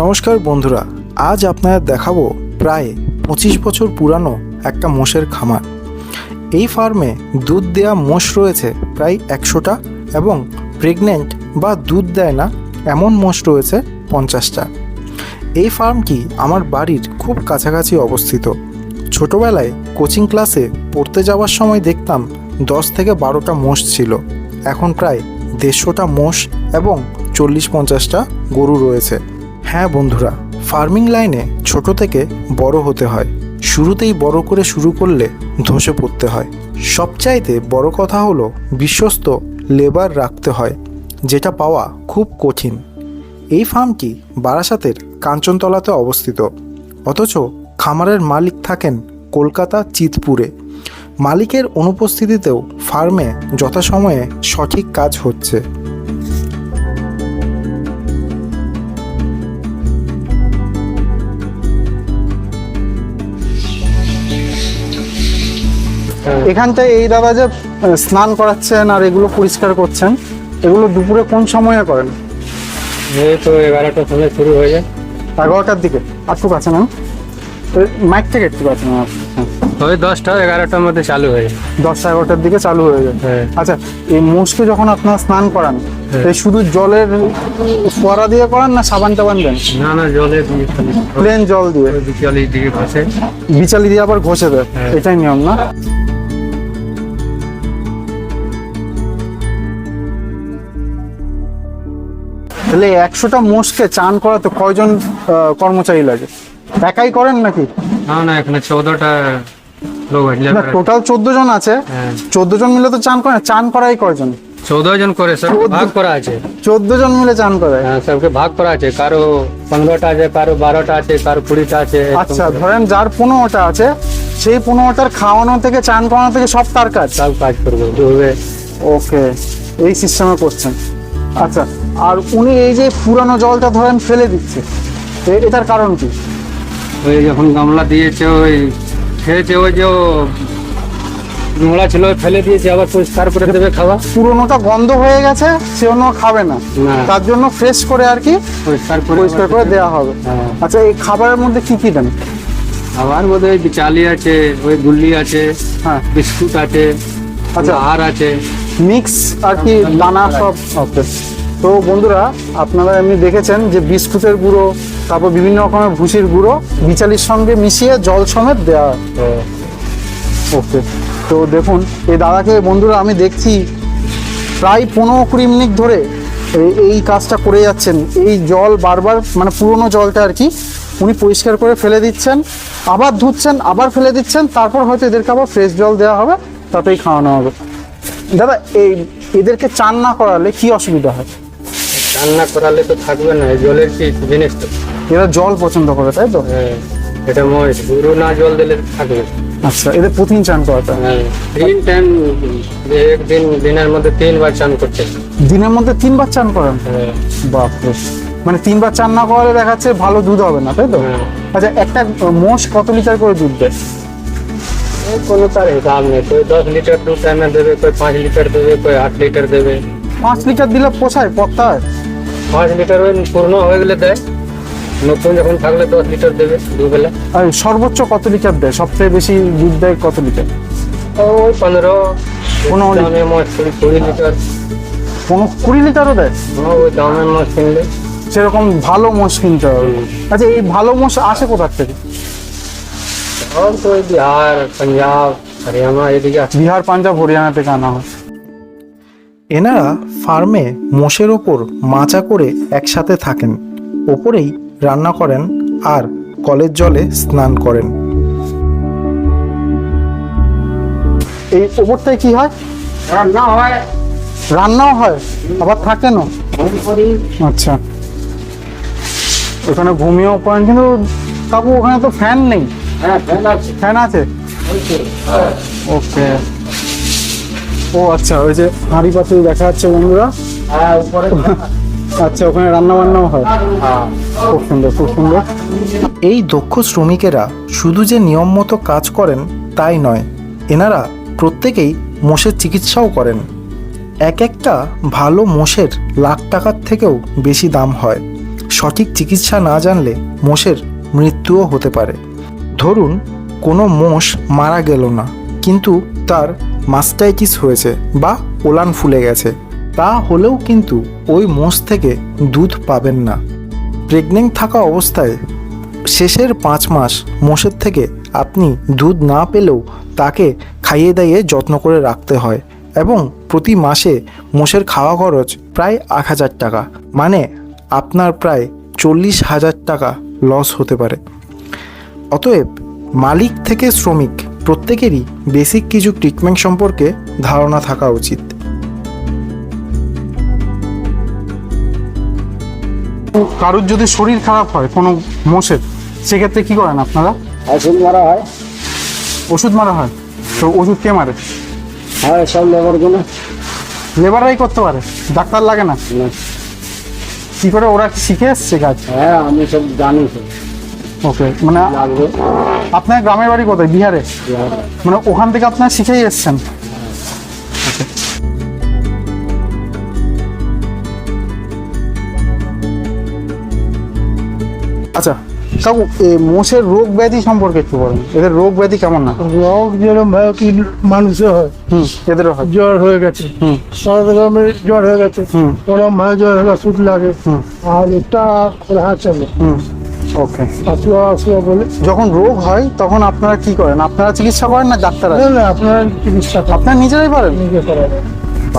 নমস্কার বন্ধুরা, আজ আপনাদের দেখাবো প্রায় পঁচিশ বছর পুরানো একটা মোষের খামার। এই ফার্মে দুধ দেওয়া মোষ রয়েছে প্রায় একশোটা এবং প্রেগনেন্ট বা দুধ দেয় না এমন মোষ রয়েছে পঞ্চাশটা। এই ফার্মটি আমার বাড়ির খুব কাছাকাছি অবস্থিত। ছোটবেলায় কোচিং ক্লাসে পড়তে যাওয়ার সময় দেখতাম দশ থেকে বারোটা মোষ ছিল। এখন প্রায় দেড়শোটা মোষ এবং চল্লিশ পঞ্চাশটা গরু রয়েছে। হ্যাঁ বন্ধুরা ফার্মিং লাইনে ছোট থেকে বড় হতে হয়। শুরুতেই বড় করে শুরু করলে ধসে পড়তে হয়। সবচাইতে বড় কথা হলো বিশ্বস্ত লেবার রাখতে হয়, যেটা পাওয়া খুব কঠিন। এই ফার্মটি বারাসাতের কাঞ্চনতলাতে অবস্থিত। অথচ খামারের মালিক থাকেন কলকাতা চিতপুরে। মালিকের অনুপস্থিতিতেও ফার্মে যথাসময়ে সঠিক কাজ হচ্ছে। এখানটায় এই দাদা যে স্নান করাচ্ছেন আর এগুলো পরিষ্কার করছেন এগুলো দুপুরে কোন সময়ে করেন? এই তো এগারোটার সময় শুরু হয়ে যায়। এগারোটার দিকে। একটু কাছে না? মাইক থেকে একটু কাছে না? ওই দশটা এগারোটার মধ্যে চালু হয়ে যায়। দশটা এগারোটার দিকে চালু হয়ে যায়। হ্যাঁ। আচ্ছা এই মোষকে যখন আপনারা স্নান করান হ্যাঁ। এই শুধু জলের ফোয়ারা দিয়ে করান না সাবান টাবান দেন? না না জলে প্লেন জল দিয়ে? বিচালি দিয়ে আবার ঘষে দেয়? হ্যাঁ। এটাই নিয়ম না? তাহলে একশোটা মোষকে চান করাতে কয়জন কর্মচারী লাগে? একাই করেন নাকি? না না এখানে চৌদ্দটা লোক টোটাল চোদ্দ জন আছে। হ্যাঁ। চোদ্দ জন মিলে তো চান করেন চান করাই কয়জন? চৌদ্দ জন করে সব ভাগ করা আছে। চোদ্দ জন মিলে চান করায় হ্যাঁ সবকে ভাগ করা আছে। কারও পনেরোটা আছে কারও বারোটা আছে কারও কুড়িটা আছে আচ্ছা ধরেন যার পনেরোটা আছে সেই পনেরোটার খাওয়ানো থেকে চান করানো থেকে সব তার কাজ? সব কাজ করব ওকে এই সিস্টেমে করছেন। আচ্ছা আর উনি এই যে পুরানো জলটা ধরেন ফেলে দিচ্ছে এটার কারণ কি? ওই যখন গামলা দিয়েছে ওই খেয়েছে ওই যে নোংরা ছিল ফেলে দিয়েছে আবার পরিষ্কার করে দেবে খাওয়া? পুরোনোটা গন্ধ হয়ে গেছে সে অন্য খাবে না। তার জন্য ফ্রেশ করে আর কি পরিষ্কার করে পরিষ্কার করে দেওয়া হবে। হ্যাঁ। আচ্ছা এই খাবারের মধ্যে কি কি দেন? আমার মধ্যে ওই চালি আছে ওই গুল্লি আছে হ্যাঁ। বিস্কুট আছে আচ্ছা। আর আছে। মিক্স আর কি দানা সব? ওকে। তো বন্ধুরা, আপনারা এমনি দেখেছেন যে বিস্কুটের গুঁড়ো, তারপর বিভিন্ন রকমের ভুসির গুঁড়ো বিচালির সঙ্গে মিশিয়ে জল সমেত দেওয়া ওকে, তো দেখুন, এই দাদাকে বন্ধুরা আমি দেখছি প্রায় পনেরো কুড়ি মিনিট ধরে এই- কাজটা করে যাচ্ছেন। এই জল বারবার মানে পুরনো জলটা আর কি, উনি পরিষ্কার করে ফেলে দিচ্ছেন, আবার ধুচ্ছেন, আবার ফেলে দিচ্ছেন, তারপর হয়তো এদেরকে আবার ফ্রেশ জল দেওয়া হবে, তাতেই খাওয়ানো হবে। দাদা, এই এদেরকে চান না করালে কি অসুবিধা হয়? রান্না করালে তো থাকবে না জলের কি জিনিস তো? এরা জল পছন্দ করে তাই তো? হ্যাঁ এটা ময় গুরু না জল দিলে থাকবে। আচ্ছা এদের প্রতিদিন চান করাতে হয় হ্যাঁ তিন টাইম একদিন দিনের মধ্যে তিনবার চান করতে দিনের মধ্যে তিনবার চান করেন? হ্যাঁ। বাপরে মানে তিনবার চান না করালে দেখা যাচ্ছে ভালো দুধ হবে না তাই তো? হ্যাঁ। আচ্ছা একটা মোষ কত লিটার করে দুধ দেয়? কোনো তার হিসাব নেই কোই দশ লিটার দু টাইমে দেবে কোই পাঁচ লিটার দেবে কোই আট লিটার দেবে। পাঁচ লিটার দিলে পোষায় পত্তা হয় পাঁচ লিটার ওই পূর্ণ হয়ে গেলে দেয়। নতুন যখন থাকলে দশ লিটার দেবে দুবেলা। আর সর্বোচ্চ কত লিটার দেয়? সবচেয়ে বেশি দুধ দেয় কত লিটার? ওই পনেরো পনেরো কুড়ি লিটার। পনেরো কুড়ি লিটারও দেয়? ওই দামের মাছ কিনলে। সেরকম ভালো মোষ কিনতে হবে। আচ্ছা এই ভালো মোষ আসে কোথার থেকে? তো বিহার পাঞ্জাব হরিয়ানা এদিকে বিহার পাঞ্জাব হরিয়ানা থেকে আনা হয়। এনারা ফার্মে মোষের ওপর মাচা করে একসাথে থাকেন ওপরেই রান্না করেন আর কলের জলে স্নান করেন। এই ওপরটায় কি হয়? রান্না হয়। রান্নাও হয় আবার থাকেনও আচ্ছা। ওখানে ঘুমিয়েও পড়েন কিন্তু কাকু ওখানে তো ফ্যান নেই। হ্যাঁ ফ্যান আছে। ফ্যান আছে? ওকে। ও আচ্ছা ওই যে হাঁড়ি পাতিল দেখা যাচ্ছে বন্ধুরা। হ্যাঁ আচ্ছা ওখানে রান্না বান্নাও হয়। হ্যাঁ। খুব সুন্দর খুব সুন্দর। এই দক্ষ শ্রমিকেরা শুধু যে নিয়ম মতো কাজ করেন তাই নয় এনারা প্রত্যেকেই মোষের চিকিৎসাও করেন। এক একটা ভালো মোষের লাখ টাকার থেকেও বেশি দাম হয়। সঠিক চিকিৎসা না জানলে মোষের মৃত্যুও হতে পারে। ধরুন কোনো মোষ মারা গেল না কিন্তু তার মাস্টাইটিস হয়েছে বা ওলান ফুলে গেছে। তা হলেও কিন্তু ওই মোষ থেকে দুধ পাবেন না। প্রেগনেন্ট থাকা অবস্থায় শেষের পাঁচ মাস মোষের থেকে আপনি দুধ না পেলেও তাকে খাইয়ে দাইয়ে যত্ন করে রাখতে হয় এবং প্রতি মাসে মোষের খাওয়া খরচ প্রায় এক হাজার টাকা। মানে আপনার প্রায় চল্লিশ হাজার টাকা লস হতে পারে। অতএব মালিক থেকে শ্রমিক প্রত্যেকেরই বেসিক কিছু ট্রিটমেন্ট সম্পর্কে ধারণা থাকা উচিত। কারোর যদি শরীর খারাপ হয় কোনো মোষের সেক্ষেত্রে কি করেন আপনারা? ওষুধ মারা হয়। ওষুধ মারা হয়? তো ওষুধ কে মারে? হয় সব লেবারগুলো লেবাররাই করতে পারে। ডাক্তার লাগে না? কি করে ওরা শিখে এসছে কাজ? হ্যাঁ আমি সব জানি। ওকে মানে আপনার গ্রামের বাড়ি কোথায়? বিহারে? মানে ওখান থেকে আপনারা শিখেই এসছেন? আচ্ছা কাকু এ মোষের রোগ ব্যাধি সম্পর্কে একটু বলেন। এদের রোগ ব্যাধি কেমন না? রোগ যেরকম হয় কি মানুষের হয় হুম এদেরও হয়। জ্বর হয়ে গেছে। হুম। জ্বর হয়ে গেছে। হুম। ওরম ভাবে জ্বর হলে ওষুধ লাগে। আর এটা খোলা চলে। হুম। ওকে আসুয়া আসুয়া বলে যখন রোগ হয় তখন আপনারা কি করেন? আপনারা চিকিৎসা করেন না ডাক্তার না আছে না আপনার চিকিৎসা করেন, আপনারা নিজেরাই পারেন নিজে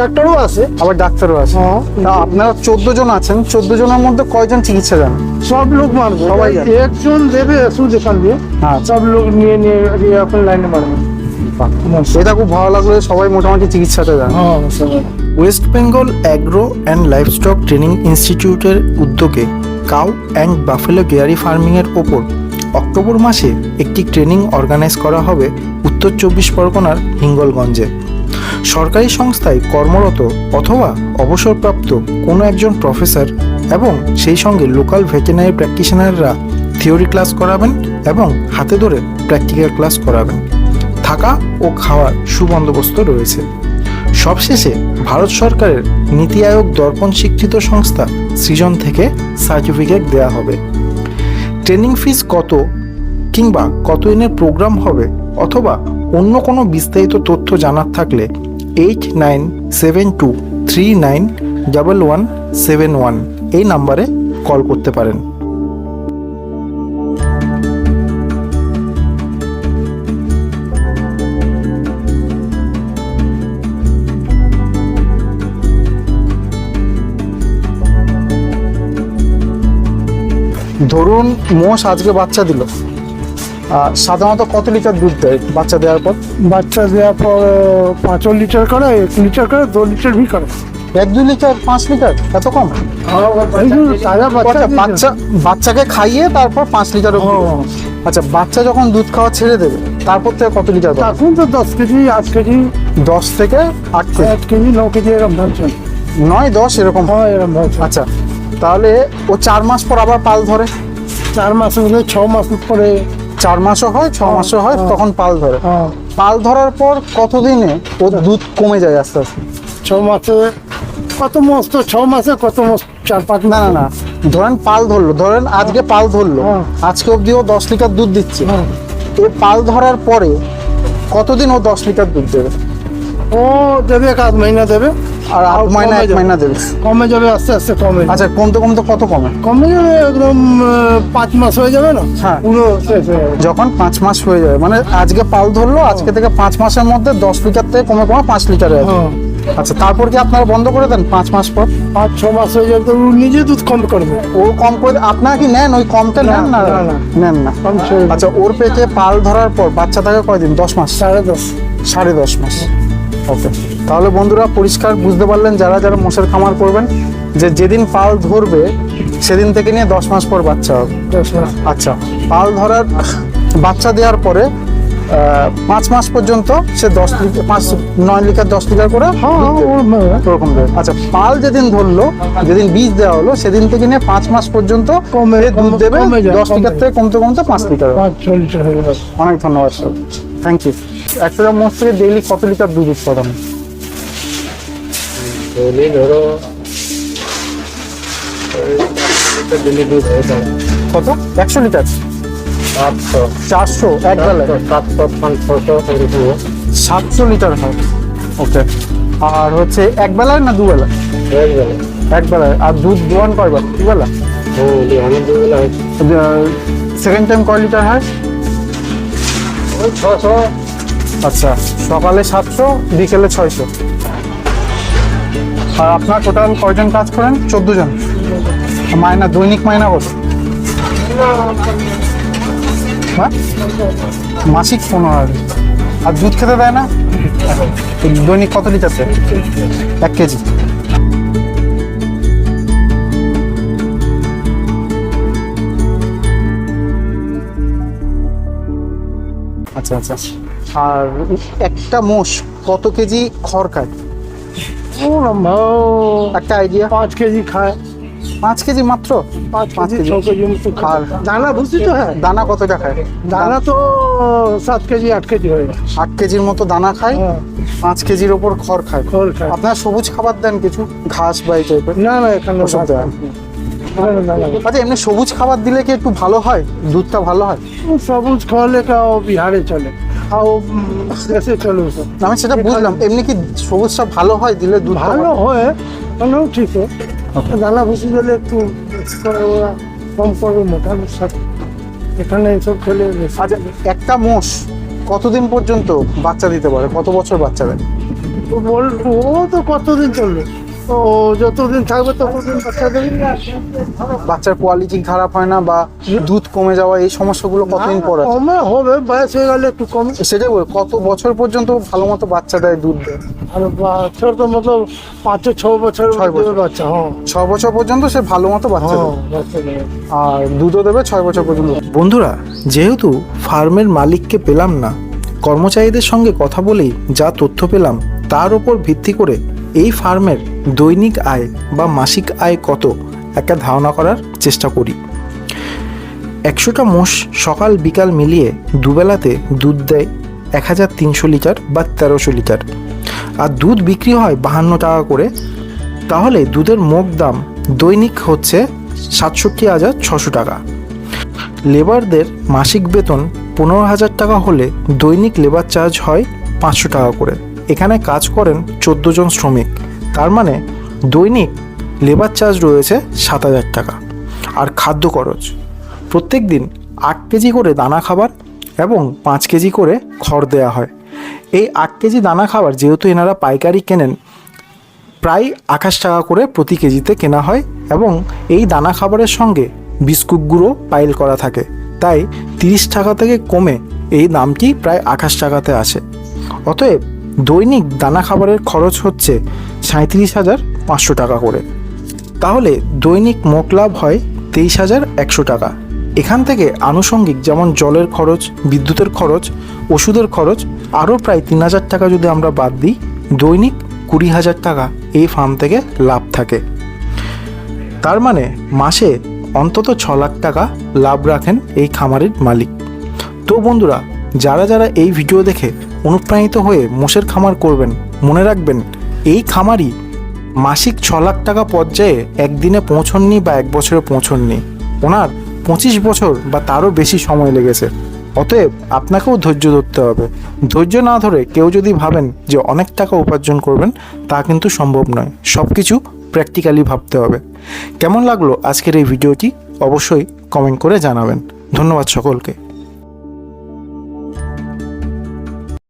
ডাক্তারও আছে। আবার ডাক্তারও আছে। হ্যাঁ। তা আপনারা চোদ্দ জন আছেন চোদ্দ জনের মধ্যে কয়জন চিকিৎসা জানেন? সব লোক মারবে। সবাই একজন দেবে ওষুধ এখান দিয়ে। হ্যাঁ। সব লোক নিয়ে নিয়ে আপনার লাইনে মারবে। এটা খুব ভালো লাগল সবাই মোটামুটি চিকিৎসাতে হ্যাঁ সবাই West Bengal agro and livestock training ইনস্টিটিউটের উদ্যোগে কাউ অ্যান্ড বাফেলো ডেয়ারি ফার্মিংয়ের ওপর। অক্টোবর মাসে একটি ট্রেনিং অর্গানাইজ করা হবে উত্তর চব্বিশ পরগনার হিঙ্গলগঞ্জে। সরকারি সংস্থায় কর্মরত অথবা অবসরপ্রাপ্ত কোনো একজন প্রফেসর এবং সেই সঙ্গে লোকাল ভেটেনারি প্র্যাকটিশনাররা থিওরি ক্লাস করাবেন এবং হাতে ধরে প্র্যাকটিক্যাল ক্লাস করাবেন। থাকা ও খাওয়ার সুবন্দোবস্ত রয়েছে। সবশেষে ভারত সরকারের নীতি আয়োগ দর্পণ স্বীকৃত সংস্থা সৃজন থেকে সার্টিফিকেট দেওয়া হবে। ট্রেনিং ফিস কত কিংবা কত দিনের প্রোগ্রাম হবে অথবা অন্য কোনো বিস্তারিত তথ্য জানার থাকলে eight nine seven two three nine double one seven one এই নাম্বারে কল করতে পারেন। ধরুন মোষ আজকে বাচ্চা দিল সাধারণত কত লিটার দুধ দেয় বাচ্চা দেওয়ার পর? বাচ্চা দেওয়ার পর পাঁচ লিটার করে এক লিটার করে দু লিটার भी করে। এক দুই লিটার পাঁচ লিটার? এত কম? তাজা বাচ্চা আচ্ছা, বাচ্চাকে খাইয়ে তারপর পাঁচ লিটার। আচ্ছা বাচ্চা যখন দুধ খাওয়া ছেড়ে দেবে তারপর থেকে কত লিটার এখন তো দশ কেজি আট কেজি। দশ থেকে আট কেজি। আট কেজি ন কেজি এরকম নয় দশ এরকম? হয় এরকম ধরছে। আচ্ছা তাহলে ও চার মাস পর আবার পাল ধরে। চার মাস হলে ছ মাস পরে। চার মাসও হয় ছ মাসও হয় হ্যাঁ। তখন পাল ধরে। হ্যাঁ, পাল ধরার পর কতদিনে ও দুধ কমে যায় আস্তে আস্তে? ছ মাসে কত মাস তো ছ মাসে কত মাস চার পাঁচ না না না। ধরেন পাল ধরলো ধরেন আজকে পাল ধরলো হ্যাঁ। আজকে অব্দি ও দশ লিটার দুধ দিচ্ছে। হ্যাঁ। এ পাল ধরার পরে কতদিন ও দশ লিটার দুধ দেবে? ও দেবে এক আধ মহিনা দেবে। আর আট আর কমে এক। মহিনা দেবে কমে যাবে আস্তে আস্তে কমে। আচ্ছা কমতে কমতে কত কমে? কমে যাবে একদম পাঁচ মাস হয়ে যাবে না? হ্যাঁ। পুরো যখন পাঁচ মাস হয়ে যাবে মানে আজকে পাল ধরলো আজকে থেকে পাঁচ মাসের মধ্যে দশ লিটার থেকে কমে কমে পাঁচ লিটারে হ্যাঁ। আচ্ছা তারপর কি আপনারা বন্ধ করে দেন পাঁচ মাস পর? পাঁচ ছ মাস হয়ে যাবে তো নিজে দুধ কম করবে ও কম করে আপনারা কি নেন? ওই কমটা নেন না। নেন না। আচ্ছা ওর পেটে পাল ধরার পর বাচ্চা থাকে কয়দিন? দশ মাস? সাড়ে দশ। সাড়ে দশ মাস। ওকে। তাহলে বন্ধুরা পরিষ্কার বুঝতে পারলেন যারা যারা মোষের খামার করবেন যে যেদিন পাল ধরবে সেদিন থেকে নিয়ে দশ মাস পর বাচ্চা হবে। আচ্ছা পাল ধরার বাচ্চা দেওয়ার পরে পাঁচ মাস পর্যন্ত সে দশ লিটার পাঁচ নয় লিটার দশ লিটার করে হ্যাঁ মেয়ে। ওরকম দেবে। আচ্ছা পাল যেদিন ধরলো যেদিন বীজ দেওয়া হলো সেদিন থেকে নিয়ে পাঁচ মাস পর্যন্ত কমে দুধ দেবে দশ লিটার থেকে কমতে কমতে পাঁচ লিটার হয়ে অনেক ধন্যবাদ স্যার। থ্যাংক ইউ একটা মোষ থেকে ডেইলি কত লিটার দুধ উৎপাদন? ডেলি ধরো কত? একশো লিটার? সাতশো। চারশো এক বেলায়? সাতশো পাঁচ ছশো সাতশো লিটার হয়। ওকে আর হচ্ছে এক বেলায় না দুবেলা? এক বেলায়। আর দুধ দোয়ান কয়বার দুবেলা সেকেন্ড টাইম কয় লিটার হয়? ছশো আচ্ছা সকালে সাতশো, বিকেলে ছয়শো। আর আপনার টোটাল কয়জন কাজ করেন? চোদ্দ জন মায়না দৈনিক মায়না কত? হ্যাঁ? মাসিক পনেরো হাজার। আর দুধ খেতে দেয় না? দৈনিক কত লিটার দেয় এক কেজি। আচ্ছা আচ্ছা। আর একটা মোষ কত কেজি খড় খায় একটা আইডিয়া পাঁচ কেজি খায়। পাঁচ কেজি মাত্র? পাঁচ পাঁচ কেজি। ছ কেজি খায়। আর দানা বুঝছি তো হ্যাঁ? দানা কতটা খায়? দানা তো সাত কেজি আট কেজি হয়ে। আট কেজির মতো দানা খায়? হ্যাঁ। পাঁচ কেজির ওপর খড় খায়। খড় খায়। আপনার সবুজ খাবার দেন কিছু? ঘাস বা এই টাইপের না না এখানে ওসব দেয় আচ্ছা এমনি সবুজ খাবার দিলে কি একটু ভালো হয়? দুধটা ভালো হয়? সবুজ খাওয়ালে বিহারে চলে। আর ও উম, দেশে চলে ওসব আমি সেটা বুঝলাম এমনি কি সবুজটা ভালো হয় দিলে দুধ ভালো হয়? ওনাও ঠিক হয়। দানা ভুসি দিলে একটু কম করবে মোটা সাথে এখানে এসব খেলে। আচ্ছা একটা মোষ কতদিন পর্যন্ত বাচ্চা দিতে পারে? কত বছর বাচ্চা দেয়? বল ও তো কতদিন চলবে? ও যতদিন থাকবে ততদিন বাচ্চা দেবে বাচ্চার কোয়ালিটি খারাপ হয় না বা দুধ কমে যাওয়া এই সমস্যাগুলো কতদিন পর? কমে হবে বয়স হয়ে গেলে একটু কমে। সেটাই বল কত বছর পর্যন্ত ভালো মতো বাচ্চা দেয় দুধ দেয়? আর বাচ্চার তো মতো পাঁচ ছ বছর বাচ্চা হ্যাঁ। ছ বছর পর্যন্ত সে ভালো মতো বাচ্চা হ্যাঁ আর দুধও দেবে ছয় বছর পর্যন্ত। বন্ধুরা যেহেতু ফার্মের মালিককে পেলাম না কর্মচারীদের সঙ্গে কথা বলেই যা তথ্য পেলাম তার উপর ভিত্তি করে এই ফার্মের দৈনিক আয় বা মাসিক আয় কত একটা ধারণা করার চেষ্টা করি। একশোটা মোষ সকাল বিকাল মিলিয়ে দুবেলাতে দুধ দেয় এক হাজার তিনশো লিটার বা তেরোশো লিটার। আর দুধ বিক্রি হয় বাহান্ন টাকা করে। তাহলে দুধের মোট দাম দৈনিক হচ্ছে সাতষট্টি হাজার ছশো টাকা। লেবারদের মাসিক বেতন পনেরো হাজার টাকা হলে দৈনিক লেবার চার্জ হয় পাঁচশো টাকা করে। এখানে কাজ করেন চোদ্দ জন শ্রমিক। তার মানে দৈনিক লেবার চার্জ রয়েছে সাত হাজার টাকা আর খাদ্য খরচ। প্রত্যেক দিন আট কেজি করে দানা খাবার এবং পাঁচ কেজি করে খড় দেওয়া হয়। এই আট কেজি দানা খাবার যেহেতু এনারা পাইকারি কেনেন, প্রায় আঠাশ টাকা করে প্রতি কেজিতে কেনা হয় এবং এই দানা খাবারের সঙ্গে বিস্কুট গুঁড়ো পাইল করা থাকে। তাই তিরিশ টাকা থেকে কমে এই দামটি প্রায় আঠাশ টাকাতে আসে। অতএব দৈনিক দানা খাবারের খরচ হচ্ছে সাঁত্রিশ হাজার পাঁচশো টাকা করে। তাহলে দৈনিক মোট লাভ হয় তেইশ হাজার একশো টাকা। এখান থেকে আনুষঙ্গিক যেমন জলের খরচ, বিদ্যুতের খরচ, ওষুধের খরচ, আরও প্রায় তিন হাজার টাকা যদি আমরা বাদ দিই, দৈনিক কুড়ি হাজার টাকা এই ফার্ম থেকে লাভ থাকে। তার মানে মাসে অন্তত ছ লাখ টাকা লাভ রাখেন এই খামারের মালিক। তো বন্ধুরা, যারা যারা এই ভিডিও দেখে অনুপ্রাণিত হয়ে মোষের খামার করবেন। মনে রাখবেন, এই খামারই মাসিক ছ লাখ টাকা পর্যায়ে একদিনে পৌঁছননি বা এক বছরে পৌঁছননি। ওনার পঁচিশ বছর বা তারও বেশি সময় লেগেছে। অতএব আপনাকেও ধৈর্য ধরতে হবে। ধৈর্য না ধরে কেউ যদি ভাবেন যে অনেক টাকা উপার্জন করবেন, তা কিন্তু সম্ভব নয়। সব কিছু প্র্যাকটিক্যালি ভাবতে হবে। কেমন লাগল আজকের এই ভিডিওটি? অবশ্যই কমেন্ট করে জানাবেন। ধন্যবাদ সকলকে।